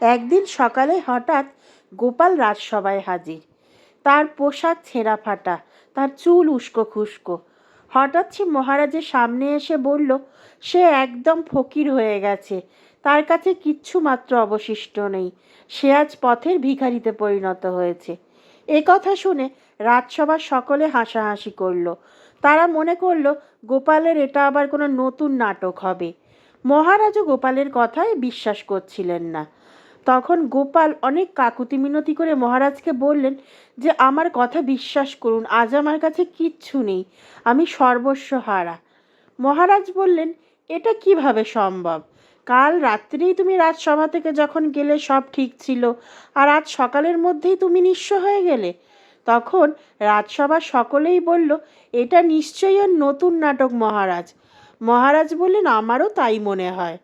একদিন সকালে হঠাৎ গোপাল রাজসভায় হাজির। তার পোশাক ছেঁড়া ফাটা, তার চুল উস্কো খুস্কো। হঠাৎ সে মহারাজের সামনে এসে বলল, সে একদম ফকির হয়ে গেছে। তার কাছে কিচ্ছু মাত্র অবশিষ্ট নেই। সে আজ পথের ভিখারিতে পরিণত হয়েছে। এ কথা শুনে রাজসভার সকলে হাসাহাসি করল। তারা মনে করল, গোপালের এটা আবার কোনো নতুন নাটক হবে। মহারাজও গোপালের কথায় বিশ্বাস করছিলেন না। তখন গোপাল অনেক কাকুতি মিনতি করে মহারাজকে বললেন যে, আমার কথা বিশ্বাস করুন, আজ আমার কাছে কিচ্ছু নেই, আমি সর্বস্ব হারা। মহারাজ বললেন, এটা কীভাবে সম্ভব? কাল রাত্রেই তুমি রাজসভা থেকে যখন গেলে সব ঠিক ছিল, আর আজ সকালের মধ্যেই তুমি নিঃস্ব হয়ে গেলে? তখন রাজসভা সকলেই বলল, এটা নিশ্চয়ই নতুন নাটক, মহারাজ। মহারাজ বললেন, আমারও তাই মনে হয়।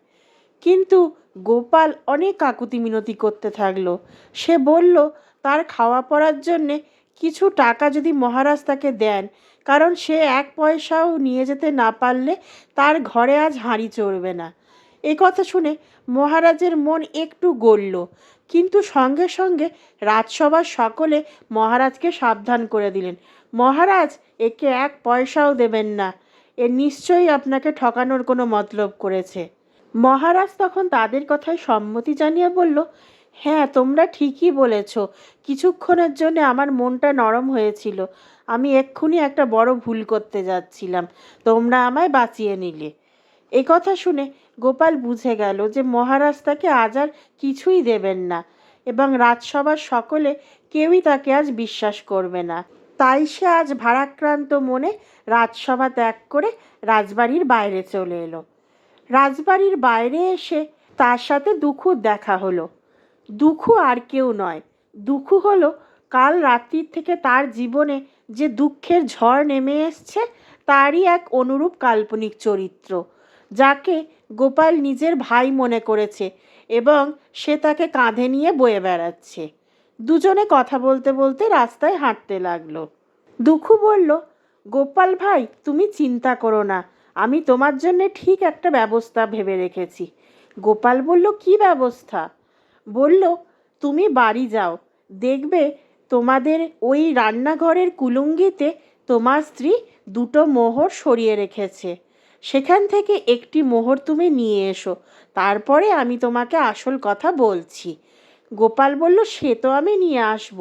কিন্তু গোপাল অনেক কাকুতি মিনতি করতে থাকল। সে বলল, তার খাওয়া পড়ার জন্যে কিছু টাকা যদি মহারাজ তাকে দেন, কারণ সে এক পয়সাও নিয়ে যেতে না পারলে তার ঘরে আজ হাঁড়ি চড়বে না। এ কথা শুনে মহারাজের মন একটু গড়ল, কিন্তু সঙ্গে সঙ্গে রাজসভার সকলে মহারাজকে সাবধান করে দিলেন। মহারাজ, একে এক পয়সাও দেবেন না। এ নিশ্চয়ই আপনাকে ঠকানোর কোনো মতলব করেছে। মহারাজ তখন তাদের কথায় সম্মতি জানিয়ে বলল হ্যাঁ তোমরা ঠিকই বলেছ। কিছুক্ষণের জন্য আমার মনটা নরম হয়েছিল। আমি এক্ষুনি একটা বড় ভুল করতে যাচ্ছিলাম। তোমরা আমায় বাঁচিয়ে নিলে। এ কথা শুনে গোপাল বুঝে গেল যে মহারাজ তাকে আজ আর কিছুই দেবেন না এবং রাজসভার সকলে কেউই তাকে আজ বিশ্বাস করবে না। তাই সে আজ ভারাক্রান্ত মনে রাজসভা ত্যাগ করে রাজবাড়ির বাইরে চলে এলো। রাজবাড়ির বাইরে এসে তার সাথে দুখুর দেখা হলো। দুখু আর কেউ নয়। দুখু হলো কাল রাত্রির থেকে তার জীবনে যে দুঃখের ঝড় নেমে এসছে, তারই এক অনুরূপ কাল্পনিক চরিত্র, যাকে গোপাল নিজের ভাই মনে করেছে এবং সে তাকে কাঁধে নিয়ে বয়ে বেড়াচ্ছে। দুজনে কথা বলতে বলতে রাস্তায় হাঁটতে লাগল। দুখু বলল, গোপাল ভাই, তুমি চিন্তা করো না। আমি তোমার জন্য ঠিক একটা ব্যবস্থা ভেবে রেখেছি। গোপাল বলল, কি ব্যবস্থা? বলল, তুমি বাড়ি যাও। দেখবে তোমাদের ওই রান্নাঘরের কুলুঙ্গিতে তোমার স্ত্রী দুটো মোহর সরিয়ে রেখেছে। সেখান থেকে একটি মোহর তুমি নিয়ে এসো। তারপরে আমি তোমাকে আসল কথা বলছি। গোপাল বলল, সে তো আমি নিয়ে আসব,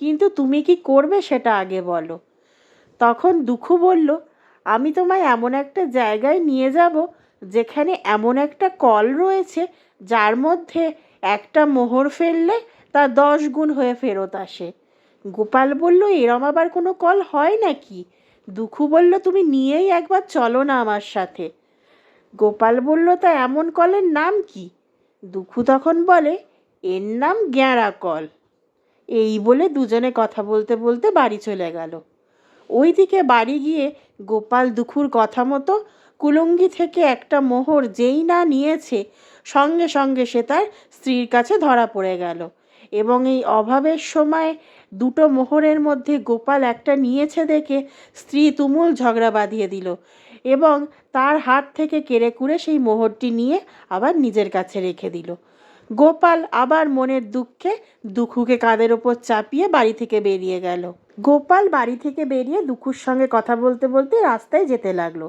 কিন্তু তুমি কি করবে সেটা আগে বলো। তখন দুঃখু বলল আমি তোমায় এমন একটা জায়গায় নিয়ে যাব যেখানে এমন একটা কল রয়েছে যার মধ্যে একটা মোহর ফেললে তা দশ গুণ হয়ে ফেরত আসে। গোপাল বলল, এরম আবার কোনো কল হয় নাকি? দুঃখু বলল, তুমি নিয়েই একবার চলো না আমার সাথে। গোপাল বলল, তা এমন কলের নাম কি? দুঃখু তখন বলে, এর নাম গ্যাঁড়া কল। এই বলে দুজনে কথা বলতে বলতে বাড়ি চলে গেল। ওইদিকে বাড়ি গিয়ে গোপাল দুখুর কথা মতো কুলঙ্গি থেকে একটা মোহর যেই না নিয়েছে, সঙ্গে সঙ্গে সে তার স্ত্রীর কাছে ধরা পড়ে গেল। এবং এই অভাবের সময় দুটো মোহরের মধ্যে গোপাল একটা নিয়েছে দেখে স্ত্রী তুমুল ঝগড়া বাঁধিয়ে দিল এবং তার হাত থেকে কেড়ে কুড়ে সেই মোহরটি নিয়ে আবার নিজের কাছে রেখে দিল। গোপাল আবার মনের দুঃখে দুখুকে কাঁধের ওপর চাপিয়ে বাড়ি থেকে বেরিয়ে গেল। গোপাল বাড়ি থেকে বেরিয়ে দুখুর সঙ্গে কথা বলতে বলতে রাস্তায় যেতে লাগল।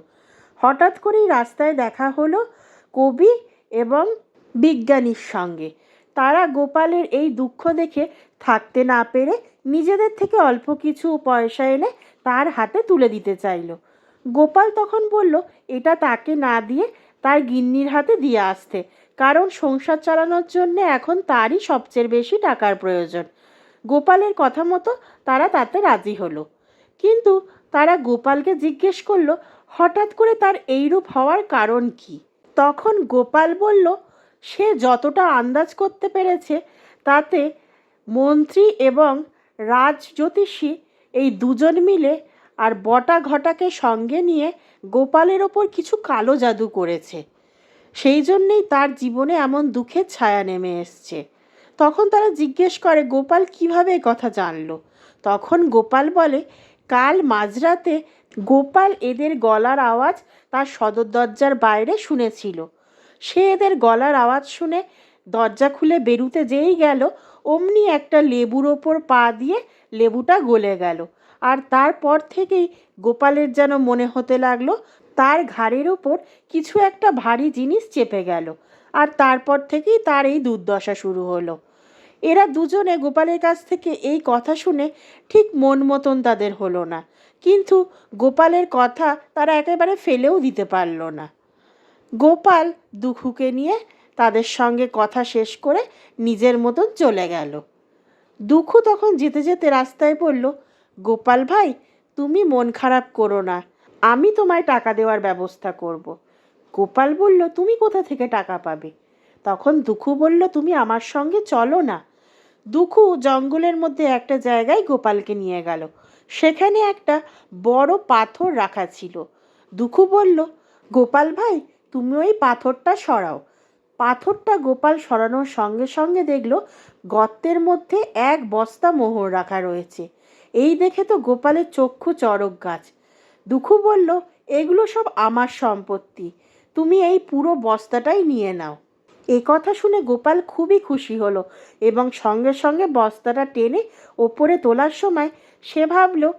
হঠাৎ করেই রাস্তায় দেখা হলো কবি এবং বিজ্ঞানীর সঙ্গে। তারা গোপালের এই দুঃখ দেখে থাকতে না পেরে নিজেদের থেকে অল্প কিছু পয়সা এনে তার হাতে তুলে দিতে চাইল। গোপাল তখন বলল, এটা তাকে না দিয়ে তার গিন্নির হাতে দিয়ে আসতে। কারণ সংসার চালানোর জন্য এখন তারই সবচেয়ে বেশি টাকার প্রয়োজন। গোপালের কথা মতো তারা তাতে রাজি হলো। কিন্তু তারা গোপালকে জিজ্ঞেস করল, হঠাৎ করে তার এইরূপ হওয়ার কারণ কি? তখন গোপাল বলল, সে যতটা আন্দাজ করতে পেরেছে, তাতে মন্ত্রী এবং রাজজ্যোতিষী এই দুজন মিলে আর বটা ঘটাকে সঙ্গে নিয়ে গোপালের ওপর কিছু কালো জাদু করেছে। সেই জন্যেই তার জীবনে এমন দুঃখের ছায়া নেমে এসছে। তখন তারা জিজ্ঞেস করে, গোপাল কীভাবে কথা জানলো? তখন গোপাল বলে, কাল মাঝরাতে গোপাল এদের গলার আওয়াজ তার সদর দরজার বাইরে শুনেছিল। সে এদের গলার আওয়াজ শুনে দরজা খুলে বেরুতে যেই গেল, অমনি একটা লেবুর ওপর পা দিয়ে লেবুটা গলে গেল। আর তারপর থেকেই গোপালের যেন মনে হতে লাগল, তার ঘাড়ের ওপর কিছু একটা ভারী জিনিস চেপে গেল। আর তারপর থেকেই তার এই দুর্দশা শুরু হলো। এরা দুজনে গোপালের কাছ থেকে এই কথা শুনে ঠিক মন মতন তাদের হলো না। কিন্তু গোপালের কথা তারা একেবারে ফেলেও দিতে পারল না। গোপাল দুখুকে নিয়ে তাদের সঙ্গে কথা শেষ করে নিজের মতন চলে গেল। দুখু তখন যেতে যেতে রাস্তায় বলল, গোপাল ভাই, তুমি মন খারাপ করো না। আমি তোমায় টাকা দেওয়ার ব্যবস্থা করব। গোপাল বলল, তুমি কোথা থেকে টাকা পাবে? তখন দুখু বলল, তুমি আমার সঙ্গে চলো না। দুখু জঙ্গলের মধ্যে একটা জায়গায় গোপালকে নিয়ে গেল। সেখানে একটা বড় পাথর রাখা ছিল। দুখু বলল, গোপাল ভাই, তুমি ওই পাথরটা সরাও। পাথরটা গোপাল সরানোর সঙ্গে সঙ্গে দেখল, গর্তের মধ্যে এক বস্তা মোহর রাখা রয়েছে। এই দেখে তো গোপালের চক্ষু চরক গাছ। দুখু বলল, এগুলো সব আমার সম্পত্তি। তুমি এই পুরো বস্তাটাই নিয়ে নাও। এ কথা শুনে গোপাল খুবই খুশি হলো এবং সঙ্গে সঙ্গে বস্তাটা টেনে ওপরে তোলার সময় সে ভাবলো,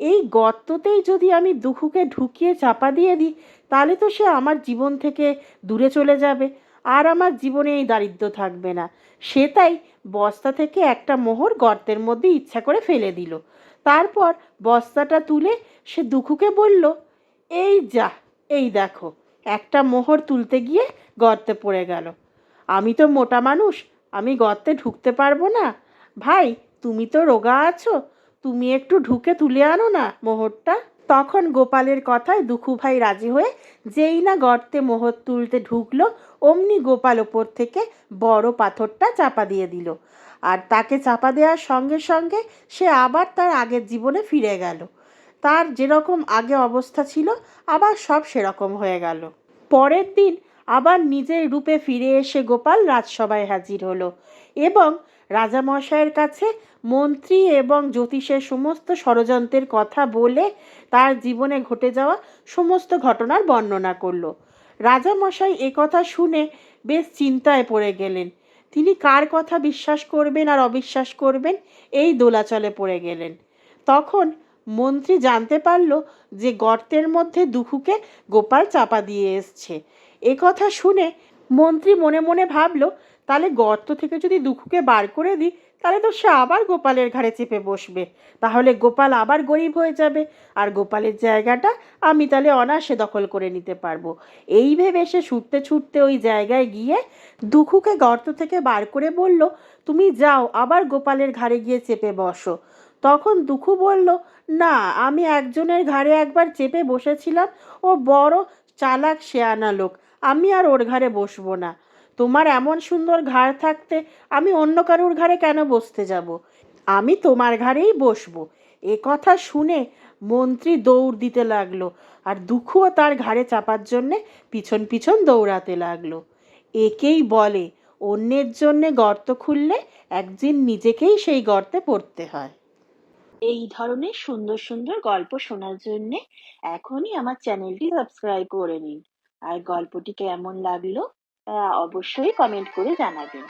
এই গর্ততেই যদি আমি দুখুকে ঢুকিয়ে চাপা দিয়ে দিই, তাহলে তো সে আমার জীবন থেকে দূরে চলে যাবে আর আমার জীবনে এই দারিদ্র থাকবে না। সে তাই বস্তা থেকে একটা মোহর গর্তের মধ্যে ইচ্ছা করে ফেলে দিল। তারপর বস্তাটা তুলে সে দুখুকে বলল, এই যা, এই দেখো, একটা মোহর তুলতে গিয়ে গর্তে পড়ে গেল। আমি তো মোটা মানুষ, আমি গর্তে ঢুকতে পারব না। ভাই, তুমি তো রোগা আছো, তুমি একটু ঢুকে তুলে আনো না মোহরটা। তখন গোপালের কথায় দুখু ভাই রাজি হয়ে যেই না গর্তে মোহর তুলতে ঢুকলো, অমনি গোপাল ওপর থেকে বড় পাথরটা চাপা দিয়ে দিল। আর তাকে চাপা দেওয়ার সঙ্গে সঙ্গে সে আবার তার আগের জীবনে ফিরে গেল। তার যেরকম আগে অবস্থা ছিল, আবার সব সেরকম হয়ে গেল। পরের দিন আবার নিজের রূপে ফিরে এসে গোপাল রাজসভায় হাজির হলো এবং রাজামশাইয়ের কাছে মন্ত্রী এবং জ্যোতিষের সমস্ত ষড়যন্ত্রের কথা বলে তার জীবনে ঘটে যাওয়া সমস্ত ঘটনার বর্ণনা করল। রাজামশাই কথা শুনে বেশ চিন্তায় পড়ে গেলেন। তিনি কার কথা বিশ্বাস করবেন আর অবিশ্বাস করবেন? এই দোলাচলে পড়ে গেলেন। তখন মন্ত্রী জানতে পারল যে গর্তের মধ্যে দুখুকে গোপাল চাপা দিয়ে এসছে। এ কথা শুনে মন্ত্রী মনে মনে ভাবলো, তাহলে গর্ত থেকে যদি দুখুকে বার করে দিই, তাহলে তো সে আবার গোপালের ঘাড়ে চেপে বসবে। তাহলে গোপাল আবার গরিব হয়ে যাবে, আর গোপালের জায়গাটা আমি তাহলে অনায়াসে দখল করে নিতে পারব। এই ভেবে সে ছুটতে ছুটতে ওই জায়গায় গিয়ে দুখুকে গর্ত থেকে বার করে বলল, তুমি যাও, আবার গোপালের ঘাড়ে গিয়ে চেপে বসো। তখন দুখু বলল, না, আমি একজনের ঘাড়ে একবার চেপে বসেছিলাম, ও বড় চালাক, শেয়ানা লোক। আমি আর ওর ঘাড়ে বসবো না। তোমার এমন সুন্দর ঘাড় থাকতে আমি অন্য কারুর ঘাড়ে কেন বসতে যাব? আমি তোমার ঘাড়েই বসবো। এ কথা শুনে মন্ত্রী দৌড় দিতে লাগল আর দুঃখও তার ঘাড়ে চাপার জন্যে পিছন পিছন দৌড়াতে লাগল। একেই বলে, অন্যের জন্যে গর্ত খুললে একদিন নিজেকেই সেই গর্তে পড়তে হয়। এই ধরনের সুন্দর সুন্দর গল্প শোনার জন্যে এখনই আমার চ্যানেলটি সাবস্ক্রাইব করে নিন। আর গল্পটি কেমন লাগল অবশ্যই কমেন্ট করে জানাবেন।